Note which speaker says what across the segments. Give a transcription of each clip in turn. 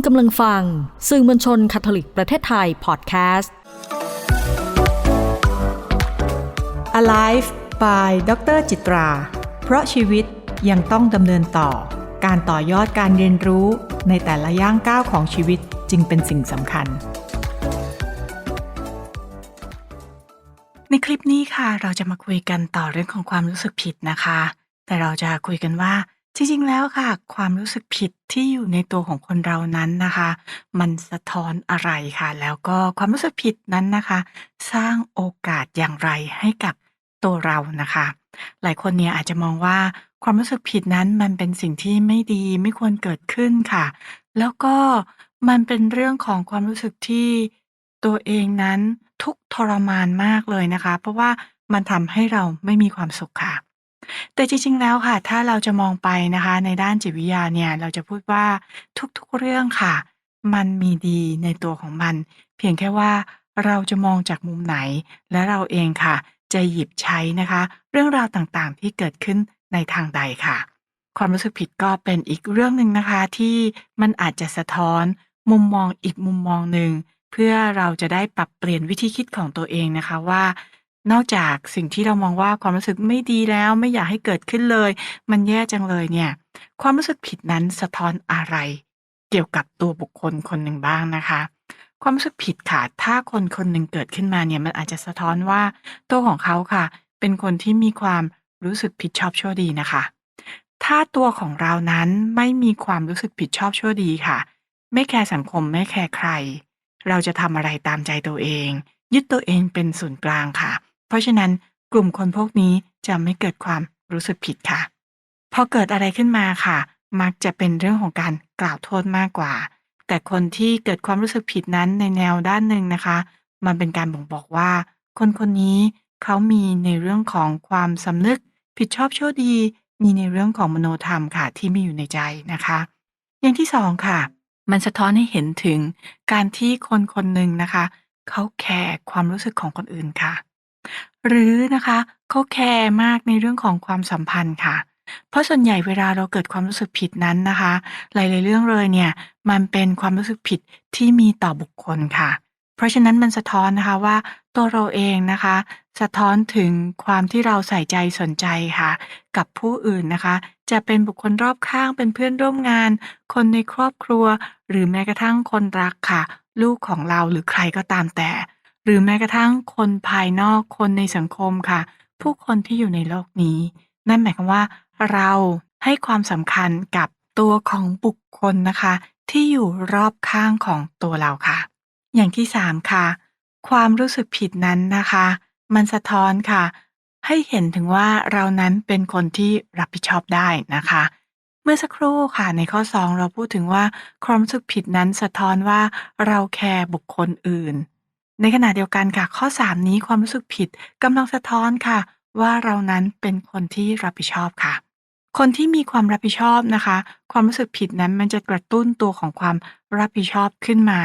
Speaker 1: คุณกำลังฟัง สื่อมวลชนคาทอลิกประเทศไทยพอดแคสต์
Speaker 2: Alive by ดรจิตรา เพราะชีวิตยังต้องดำเนินต่อ การต่อยอดการเรียนรู้ในแต่ละย่างก้าวของชีวิตจึงเป็นสิ่งสำคัญ
Speaker 3: ในคลิปนี้ค่ะเราจะมาคุยกันต่อเรื่องของความรู้สึกผิดนะคะ แต่เราจะคุยกันว่า จริง ๆ แล้วค่ะ ความรู้สึกผิดที่อยู่ในตัวของคนเรานั้นนะคะ มันสะท้อนอะไรค่ะ แล้วก็ความรู้สึกผิดนั้นนะคะ สร้างโอกาสอย่างไรให้กับตัวเรานะคะ หลายคนเนี่ยอาจจะมองว่าความรู้สึกผิดนั้นมันเป็นสิ่งที่ไม่ดีไม่ควรเกิดขึ้นค่ะ แล้วก็มันเป็นเรื่องของความรู้สึกที่ตัวเองนั้นทุกข์ทรมานมากเลยนะคะ เพราะว่ามันทำให้เราไม่มีความสุขค่ะ แต่จริง ๆ แล้วค่ะ ถ้าเราจะมองไปนะคะ ในด้านจิตวิทยาเนี่ย เราจะพูดว่าทุก ๆ เรื่องค่ะ มันมีดีในตัวของมัน เพียงแค่ว่าเราจะมองจากมุมไหน และเราเองค่ะ จะหยิบใช้นะคะ เรื่องราวต่างๆ ที่เกิดขึ้นในทางใดค่ะ ความรู้สึกผิดก็เป็นอีกเรื่องหนึ่งนะคะ ที่มันอาจจะสะท้อน มุมมองอีกมุมมองหนึ่งเพื่อเราจะได้ปรับเปลี่ยนวิธีคิดของตัวเองนะคะว่า นอกจากสิ่งที่เรามองว่าความรู้สึกไม่ดีแล้วไม่อยากให้เกิดขึ้นเลย มันแย่จังเลยเนี่ย ความรู้สึกผิดนั้นสะท้อนอะไร เกี่ยวกับตัวบุคคลคนหนึ่งบ้างนะคะ ความรู้สึกผิดค่ะ ถ้าคนคนหนึ่งเกิดขึ้นมาเนี่ยมันอาจจะสะท้อนว่าตัวของเขาค่ะ เป็นคนที่มีความรู้สึกผิดชอบชั่วดีนะคะ ถ้าตัวของเรานั้นไม่มีความรู้สึกผิดชอบชั่วดีค่ะ ไม่แคร์สังคมไม่แคร์ใคร เราจะทำอะไรตามใจตัวเอง ยึดตัวเองเป็นศูนย์กลางค่ะ เพราะฉะนั้นกลุ่มคนพวกนี้จะไม่เกิดความรู้สึกผิดค่ะ พอเกิดอะไรขึ้นมาค่ะ มักจะเป็นเรื่องของการกล่าวโทษมากกว่า แต่คนที่เกิดความรู้สึกผิดนั้นในแนวด้านหนึ่งนะคะ มันเป็นการบ่งบอกว่า คนคนนี้เขามีในเรื่องของความสำนึก ผิดชอบชั่วดี มีในเรื่องของมโนธรรมค่ะที่มีอยู่ในใจนะคะ อย่างที่สองค่ะ มันสะท้อนให้เห็นถึงการที่คนคนหนึ่งนะคะเขาแคร์ความรู้สึกของคนอื่นค่ะ หรือนะคะเขาแคร์มากในเรื่องของความสัมพันธ์ค่ะ เพราะส่วนใหญ่เวลาเราเกิดความรู้สึกผิดนั้นนะคะ หลาย ๆ เรื่องเลยเนี่ยมันเป็นความรู้สึกผิดที่มีต่อบุคคลค่ะ เพราะฉะนั้นมันสะท้อนนะคะว่า ตัวเราเองนะคะ สะท้อนถึงความที่เราใส่ใจสนใจค่ะ กับผู้อื่นนะคะ จะเป็นบุคคลรอบข้างเป็นเพื่อนร่วมงาน คนในครอบครัว หรือแม้กระทั่งคนรักค่ะ ลูกของเราหรือใครก็ตามแต่ หรือแม้กระทั่งคนภายนอกคนในสังคมค่ะ ผู้คนที่อยู่ในโลกนี้ นั่นหมายความว่า เราให้ความสำคัญกับตัวของบุคคลนะคะ ที่อยู่รอบข้างของตัวเราค่ะ อย่างที่สามค่ะ ความรู้สึกผิดนั้นนะคะ มันสะท้อนค่ะ ให้เห็นถึงว่าเรานั้นเป็นคนที่รับผิดชอบได้นะคะเมื่อสักครู่ค่ะในข้อ 2 เราพูดถึงว่าความรู้สึกผิดนั้นสะท้อนว่าเราแคร์บุคคลอื่น ในขณะเดียวกันค่ะ ข้อ 3 นี้ความรู้สึกผิดกำลังสะท้อนค่ะ ว่าเรานั้นเป็นคนที่รับผิดชอบค่ะ คนที่มีความรับผิดชอบนะคะ ความรู้สึกผิดนั้นมันจะกระตุ้นตัวของความรับผิดชอบขึ้นมา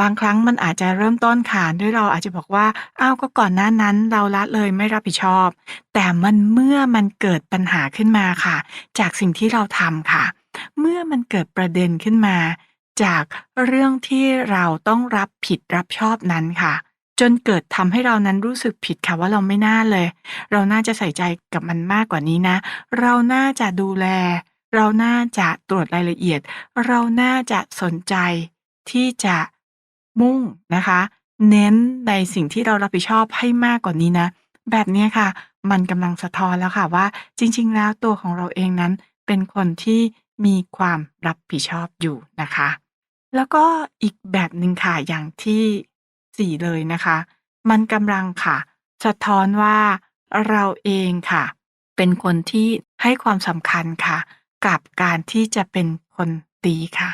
Speaker 3: บางครั้งมันอาจจะเริ่มต้นค่ะด้วยเราอาจจะบอกว่าอ้าวก็ก่อนหน้านั้นเราละเลยไม่รับผิดชอบ แต่มันเมื่อมันเกิดปัญหาขึ้นมาค่ะ จากสิ่งที่เราทำค่ะ เมื่อมันเกิดประเด็นขึ้นมา จากเรื่องที่เราต้องรับผิดรับชอบนั้นค่ะ จนเกิดทำให้เรานั้นรู้สึกผิดค่ะว่าเราไม่น่าเลย เราน่าจะใส่ใจกับมันมากกว่านี้นะ เราน่าจะดูแล เราน่าจะตรวจรายละเอียด เราน่าจะสนใจที่จะมุ่งนะคะ เน้นในสิ่งที่เรารับผิดชอบให้มากกว่านี้นะ แบบนี้ค่ะ มันกำลังสะท้อนแล้วค่ะว่า จริง ๆ แล้วตัวของเราเองนั้นเป็นคนที่มีความรับผิดชอบอยู่นะคะ แล้วก็อีกแบบหนึ่งค่ะ อย่างที่ 4 เลยนะคะ มันกำลังค่ะ สะท้อนว่า เราเองค่ะ เป็นคนที่ให้ความสำคัญค่ะ กับการที่จะเป็นคนดีค่ะ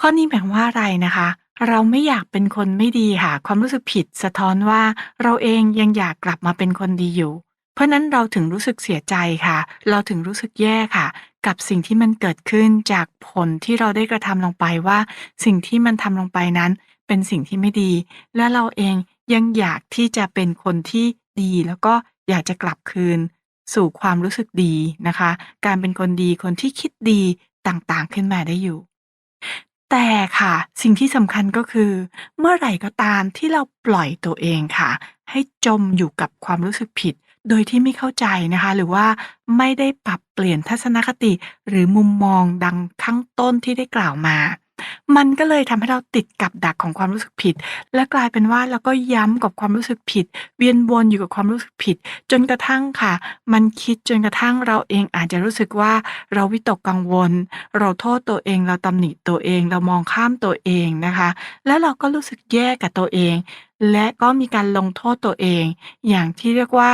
Speaker 3: ข้อนี้หมายความว่าอะไรนะคะ เราไม่อยากเป็นคนไม่ดีค่ะ ความรู้สึกผิดสะท้อนว่า เราเองยังอยากกลับมาเป็นคนดีอยู่ เพราะนั้นเราถึงรู้สึกเสียใจค่ะ เราถึงรู้สึกแย่ค่ะ กับสิ่งที่มันเกิดขึ้นจากผลที่เราได้กระทำลงไปว่า สิ่งที่มันทำลงไปนั้นเป็นสิ่งที่ไม่ดี และเราเองยังอยากที่จะเป็นคนที่ดีแล้วก็อยากจะกลับคืน สู่ความรู้สึกดีนะคะ การเป็นคนดีคนที่คิดดีต่างๆขึ้นมาได้อยู่ แต่ค่ะสิ่งที่สำคัญก็คือ เมื่อไหร่ก็ตามที่เราปล่อยตัวเองค่ะ ให้จมอยู่กับความรู้สึกผิด โดยที่ไม่เข้าใจนะคะ หรือว่าไม่ได้ปรับเปลี่ยนทัศนคติ หรือมุมมองดังข้างต้นที่ได้กล่าวมา มันก็เลยทำให้เราติดกับดักของความรู้สึกผิด และกลายเป็นว่าเราก็ย้ำกับความรู้สึกผิด เวียนวนอยู่กับความรู้สึกผิด จนกระทั่งค่ะ มันคิดจนกระทั่งเราเองอาจจะรู้สึกว่าเราวิตกกังวล เราโทษตัวเอง เราตำหนิตัวเอง เรามองข้ามตัวเองนะคะ แล้วเราก็รู้สึกแย่กับตัวเอง และก็มีการลงโทษตัวเอง อย่างที่เรียกว่า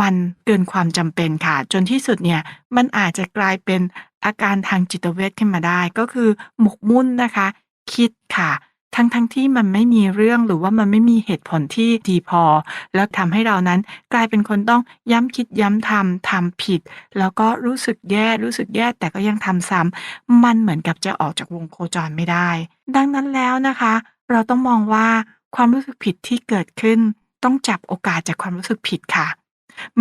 Speaker 3: มันเกินความจำเป็นค่ะ จนที่สุดเนี่ยมันอาจจะกลายเป็น อาการทางจิตเวชขึ้นมาได้ก็คือหมกมุ่นนะคะ คิดค่ะ ทั้งๆทที่มันไม่มีเรื่องหรือว่ามันไม่มีเหตุผลที่ดีพอ แล้วทำให้เรานั้นกลายเป็นคนต้องย้ำคิดย้ำทำทำผิด แล้วก็รู้สึกแย่รู้สึกแย่แต่ก็ยังทำซ้ำมันเหมือนกับจะออกจากวงโคจรไม่ได้ ดังนั้นแล้วนะคะ เราต้องมองว่าความรู้สึกผิดที่เกิดขึ้น ต้องจับโอกาสจากความรู้สึกผิดค่ะ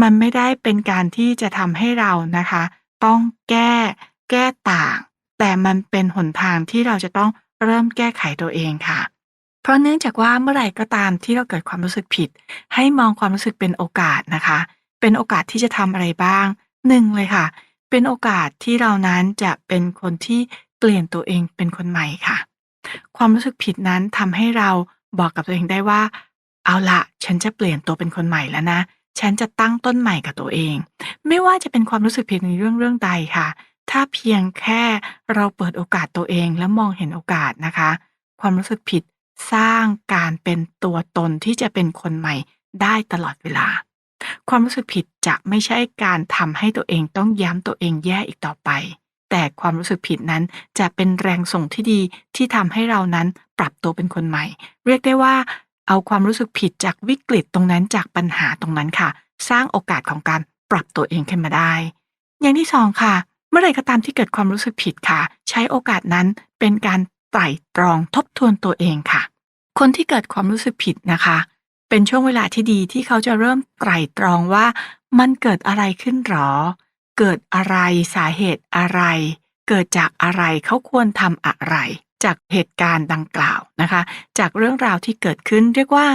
Speaker 3: มันไม่ได้เป็นการที่จะทำให้เรานะคะ ต้องแก้ แก้ต่าง แต่มันเป็นหนทางที่เราจะต้องเริ่มแก้ไขตัวเองค่ะ เพราะเนื่องจากว่าเมื่อไหร่ก็ตามที่เราเกิดความรู้สึกผิด ให้มองความรู้สึกเป็นโอกาสนะคะ เป็นโอกาสที่จะทำอะไรบ้างหนึ่งเลยค่ะ เป็นโอกาสที่เรานั้นจะเป็นคนที่เปลี่ยนตัวเองเป็นคนใหม่ค่ะ ความรู้สึกผิดนั้นทำให้เราบอกกับตัวเองได้ว่า เอาละฉันจะเปลี่ยนตัวเป็นคนใหม่แล้วนะ ฉันจะตั้งต้นใหม่กับตัวเอง ไม่ว่าจะเป็นความรู้สึกผิดในเรื่องเรื่องใดค่ะ ถ้าเพียงแค่เราเปิดโอกาสตัวเองและมองเห็นโอกาสนะคะ ความรู้สึกผิดสร้างการเป็นตัวตนที่จะเป็นคนใหม่ได้ตลอดเวลา ความรู้สึกผิดจะไม่ใช่การทำให้ตัวเองต้องย้ำตัวเองแย่อีกต่อไป แต่ความรู้สึกผิดนั้นจะเป็นแรงส่งที่ดีที่ทำให้เรานั้นปรับตัวเป็นคนใหม่ เรียกได้ว่า เอาความรู้สึกผิดจากวิกฤตตรงนั้นจากปัญหาตรงนั้นค่ะ สร้างโอกาสของการปรับตัวเองขึ้นมาได้ อย่างที่สองค่ะ เมื่อไรก็ตามที่เกิดความรู้สึกผิดค่ะ ใช้โอกาสนั้นเป็นการไตร่ตรองทบทวนตัวเองค่ะ คนที่เกิดความรู้สึกผิดนะคะ เป็นช่วงเวลาที่ดีที่เขาจะเริ่มไตร่ตรองว่ามันเกิดอะไรขึ้นหรอ เกิดอะไรสาเหตุอะไร เกิดจากอะไรเขาควรทำอะไร จากเหตุการณ์ดังกล่าวนะคะ จากเรื่องราวที่เกิดขึ้นเรียกว่า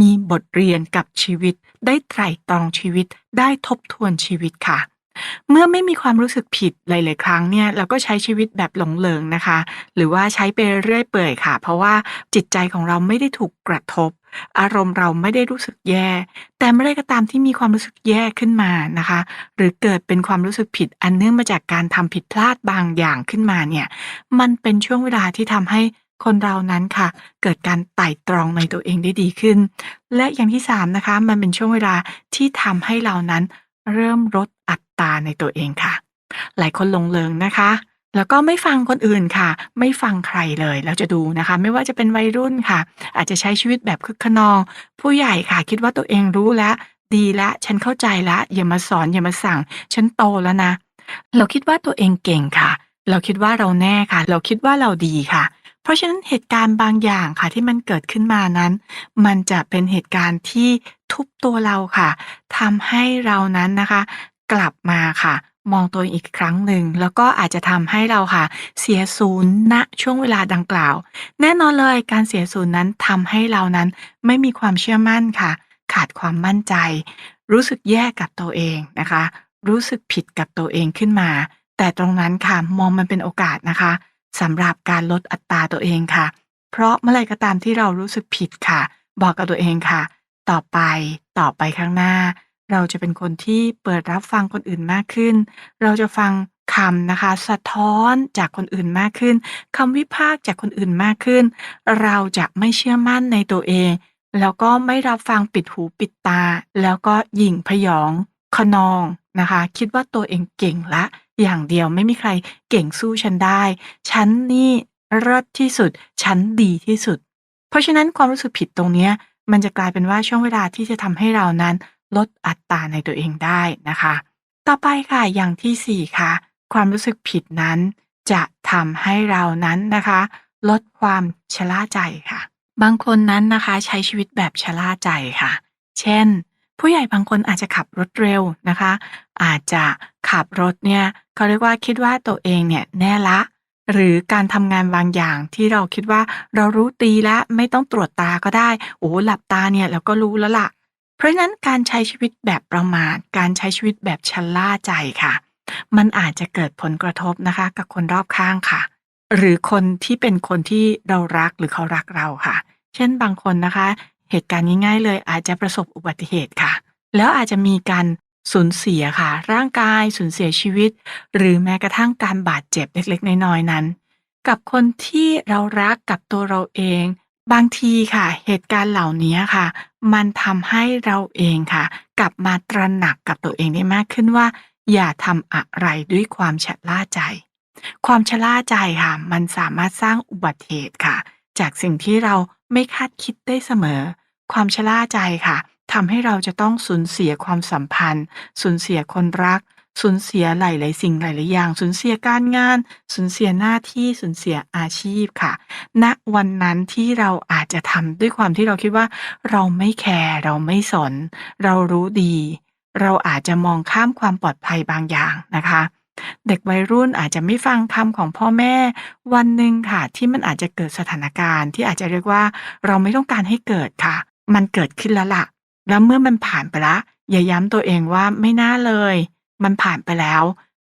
Speaker 3: มีบทเรียนกับชีวิต ได้ไตร่ตรองชีวิต ได้ทบทวนชีวิตค่ะ เมื่อไม่มีความรู้สึกผิดหลายๆครั้งเนี่ยเราก็ใช้ชีวิตแบบหลงเหลิงนะคะ หรือว่าใช้ไปเรื่อยเปื่อยค่ะ เพราะว่าจิตใจของเราไม่ได้ถูกกระทบ อารมณ์เราไม่ได้รู้สึกแย่ แต่เมื่อไรก็ตามที่มีความรู้สึกแย่ขึ้นมานะคะ หรือเกิดเป็นความรู้สึกผิดอันเนื่องมาจากการทำผิดพลาดบางอย่างขึ้นมาเนี่ยมันเป็นช่วงเวลาที่ทำให้คนเรานั้นค่ะ เกิดการไต่ตรองในตัวเองได้ดีขึ้น และอย่างที่สามนะคะมันเป็นช่วงเวลาที่ทำให้เรานั้น เริ่มลดอัตราในตัวเองค่ะ หลายคนลงเลงนะคะ แล้วก็ไม่ฟังคนอื่นค่ะ ไม่ฟังใครเลยเราจะดูนะคะ ไม่ว่าจะเป็นวัยรุ่นค่ะ อาจจะใช้ชีวิตแบบคึกขนอง ผู้ใหญ่ค่ะคิดว่าตัวเองรู้แล้ว ดีแล้วฉันเข้าใจแล้วอย่ามาสอนอย่ามาสั่ง ฉันโตแล้วนะ เราคิดว่าตัวเองเก่งค่ะ เราคิดว่าเราแน่ค่ะ เราคิดว่าเราดีค่ะเพราะฉะนั้นเหตุการณ์บางอย่างค่ะที่มันเกิดขึ้นมานั้น มันจะเป็นเหตุการณ์ที่ ทุบตัวเราค่ะทำให้เรานั้นนะคะ กลับมาค่ะ มองตัวเองอีกครั้งหนึ่ง แล้วก็อาจจะทำให้เราค่ะ เสียศูนย์ณช่วงเวลาดังกล่าว แน่นอนเลยการเสียศูนย์นั้นทำให้เรานั้นไม่มีความเชื่อมั่นค่ะ ขาดความมั่นใจ รู้สึกแย่กับตัวเองนะคะ รู้สึกผิดกับตัวเองขึ้นมา แต่ตรงนั้นค่ะมองมันเป็นโอกาสนะคะสำหรับการลดอัตราตัวเองค่ะ เพราะเมื่อไรก็ตามที่เรารู้สึกผิดค่ะ บอกกับตัวเองค่ะ ต่อไปต่อไปข้างหน้า เราจะเป็นคนที่เปิดรับฟังคนอื่นมากขึ้น เราจะฟังคำนะคะ สะท้อนจากคนอื่นมากขึ้นคำวิพากษ์จากคนอื่นมากขึ้น เราจะไม่เชื่อมั่นในตัวเอง แล้วก็ไม่รับฟังปิดหูปิดตา แล้วก็หยิ่งพยองขนองนะคะ คิดว่าตัวเองเก่งละ อย่างเดียวไม่มีใครเก่งสู้ฉันได้ ฉันนี่เลิศที่สุด ฉันดีที่สุด เพราะฉะนั้นความรู้สึกผิดตรงเนี้ย มันจะกลายเป็นว่าช่วงเวลาที่จะทำให้เรานั้นลดอัตราในตัวเองได้นะคะ ต่อไปค่ะอย่างที่สี่ค่ะ ความรู้สึกผิดนั้น จะทำให้เรานั้นนะคะ ลดความชะล่าใจค่ะ บางคนนั้นนะคะใช้ชีวิตแบบชะล่าใจค่ะ เช่น ผู้ใหญ่บางคนอาจจะขับรถเร็วนะคะ อาจจะขับรถเนี่ยเขาเรียกว่าคิดว่าตัวเองเนี่ยแน่ละ หรือการทำงานบางอย่างที่เราคิดว่า เรารู้ตีแล้วไม่ต้องตรวจตาก็ได้ โอ้หลับตาเนี่ยเราก็รู้แล้วล่ะ เพราะฉะนั้นการใช้ชีวิตแบบประมาทการใช้ชีวิตแบบชะล่าใจค่ะ มันอาจจะเกิดผลกระทบนะคะ กับคนรอบข้างค่ะ หรือคนที่เป็นคนที่เรารักหรือเขารักเราค่ะ เช่นบางคนนะคะ เหตุการณ์ง่ายๆเลยอาจจะประสบอุบัติเหตุค่ะ แล้วอาจจะมีการ สูญเสียค่ะ ร่างกายสูญเสียชีวิต หรือแม้กระทั่งการบาดเจ็บเล็กๆ น้อยๆนั้น กับคนที่เรารักกับตัวเราเอง บางทีค่ะ เหตุการณ์เหล่านี้ค่ะ มันทำให้เราเองค่ะ กลับมาตระหนักกับตัวเองได้มากขึ้นว่า อย่าทำอะไรด้วยความชะล่าใจ ความชะล่าใจค่ะ มันสามารถสร้างอุบัติเหตุค่ะ จากสิ่งที่เราไม่คาดคิดได้เสมอ ความชะล่าใจค่ะ ทำให้เราจะต้องสูญเสียความสัมพันธ์ สูญเสียคนรัก สูญเสียหลาย ๆ สิ่งหลาย ๆ อย่าง สูญเสียการงาน สูญเสียหน้าที่ สูญเสียอาชีพค่ะ ณ วันนั้นที่เราอาจจะทำด้วยความที่เราคิดว่า เราไม่แคร์ เราไม่สน เรารู้ดี เราอาจจะมองข้ามความปลอดภัยบางอย่างนะคะเด็กวัยรุ่นอาจจะไม่ฟังคำของพ่อแม่ วันหนึ่งค่ะ ที่มันอาจจะเกิดสถานการณ์ที่อาจจะเรียกว่า เราไม่ต้องการให้เกิดค่ะ มันเกิดขึ้นแล้วล่ะ แล้วเมื่อมันผ่านไปล้วอย่าย้ำตัวเองว่าไม่น่าเลย มันผ่านไปแล้ว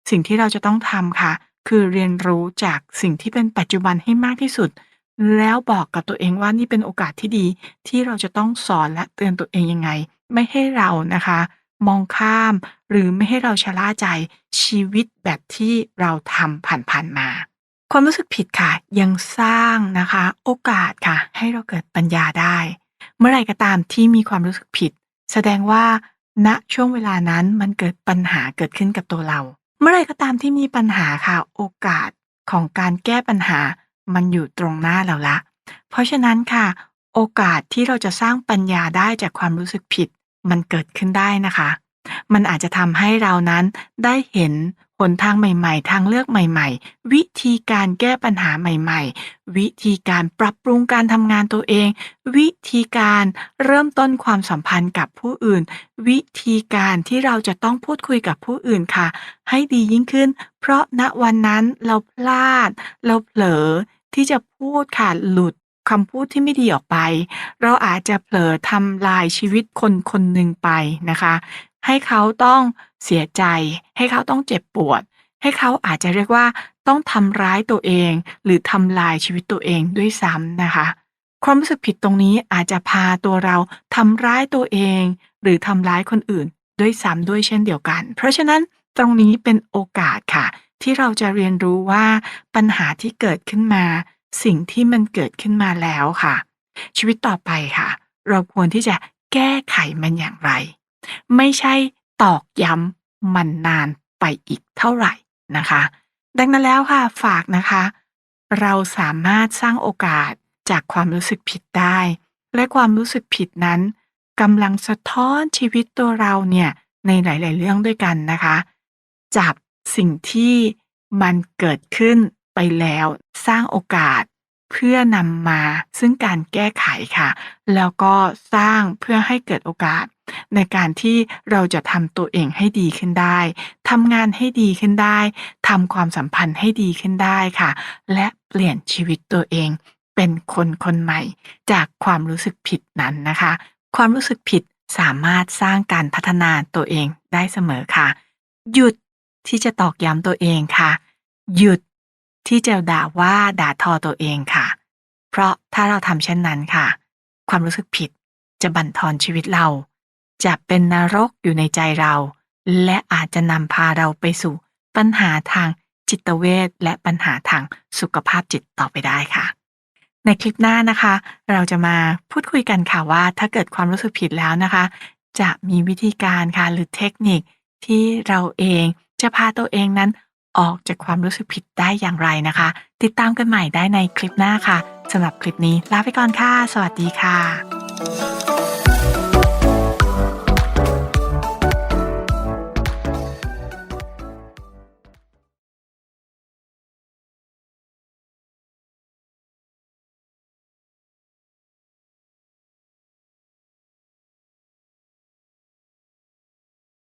Speaker 3: สิ่งที่เราจะต้องทำค่ะ คือเรียนรู้จากสิ่งที่เป็นปัจจุบันให้มากที่สุด แล้วบอกกับตัวเองว่านี่เป็นโอกาสที่ดี ที่เราจะต้องสอนและเตือนตัวเองยังไง ไม่ให้เรานะคะ มองข้าม หรือไม่ให้เราชะล่าใจชีวิตแบบที่เราทำผ่านๆมาความรู้สึกผิดค่ะ ยังสร้างนะคะ โอกาสค่ะ ให้เราเกิดปัญญาได้ เมื่อไรก็ตามที่มีความรู้สึกผิด แสดงว่า ณช่วงเวลานั้นมันเกิดปัญหาเกิดขึ้นกับตัวเรา เมื่อไรก็ตามที่มีปัญหาค่ะโอกาสของการแก้ปัญหามันอยู่ตรงหน้าเราละ เพราะฉะนั้นค่ะ โอกาสที่เราจะสร้างปัญญาได้จากความรู้สึกผิด มันเกิดขึ้นได้นะคะ มันอาจจะทำให้เรานั้นได้เห็น หนทางใหม่ๆ ทางเลือกใหม่ ๆ วิธีการแก้ปัญหาใหม่ ๆ วิธีการปรับปรุงการทำงานตัวเอง วิธีการเริ่มต้นความสัมพันธ์กับผู้อื่น วิธีการที่เราจะต้องพูดคุยกับผู้อื่นค่ะ ให้ดียิ่งขึ้น เพราะณวันนั้นเราพลาด เราเผลอที่จะพูดค่ะหลุดคำพูดที่ไม่ดีออกไป เราอาจจะเผลอทำลายชีวิตคนคนหนึ่งไปนะคะ ให้เขาต้องเสียใจ ให้เขาต้องเจ็บปวด ให้เขาอาจจะเรียกว่าต้องทำร้ายตัวเอง หรือทำลายชีวิตตัวเองด้วยซ้ำนะคะ ความรู้สึกผิดตรงนี้อาจจะพาตัวเราทำร้ายตัวเอง หรือทำร้ายคนอื่นด้วยซ้ำด้วยเช่นเดียวกัน เพราะฉะนั้นตรงนี้เป็นโอกาสค่ะ ที่เราจะเรียนรู้ว่าปัญหาที่เกิดขึ้นมา สิ่งที่มันเกิดขึ้นมาแล้วค่ะ ชีวิตต่อไปค่ะ เราควรที่จะแก้ไขมันอย่างไร ไม่ใช่ตอกย้ำมันนานไปอีกเท่าไหร่นะคะ ดังนั้นแล้วค่ะฝากนะคะ เราสามารถสร้างโอกาสจากความรู้สึกผิดได้ และความรู้สึกผิดนั้นกำลังสะท้อนชีวิตตัวเราเนี่ยในหลาย ๆ เรื่องด้วยกันนะคะ จับสิ่งที่มันเกิดขึ้นไปแล้วสร้างโอกาสเพื่อนำมาซึ่งการแก้ไขค่ะ แล้วก็สร้างเพื่อให้เกิดโอกาส ในการที่เราจะทำตัวเองให้ดีขึ้นได้ทำงานให้ดีขึ้นได้ทำความสัมพันธ์ให้ดีขึ้นได้ค่ะ และเปลี่ยนชีวิตตัวเอง เป็นคนคนใหม่ จากความรู้สึกผิดนั้นนะคะ ความรู้สึกผิดสามารถสร้างการพัฒนาตัวเองได้เสมอค่ะ หยุดที่จะตอกย้ำตัวเองค่ะ หยุดที่จะด่าว่าด่าทอตัวเองค่ะ เพราะถ้าเราทำเช่นนั้นค่ะ ความรู้สึกผิดจะบั่นทอนชีวิตเรา จะเป็นนรกอยู่ในใจเรา และอาจจะนำพาเราไปสู่ปัญหาทางจิตเวชและปัญหาทางสุขภาพจิตต่อไปได้ค่ะ ในคลิปหน้านะคะ เราจะมาพูดคุยกันค่ะว่า ถ้าเกิดความรู้สึกผิดแล้วนะคะ จะมีวิธีการค่ะหรือเทคนิคที่เราเองจะพาตัวเองนั้นออกจากความรู้สึกผิดได้อย่างไรนะคะ ติดตามกันใหม่ได้ในคลิปหน้าค่ะสำหรับคลิปนี้ลาไปก่อนค่ะ สวัสดีค่ะ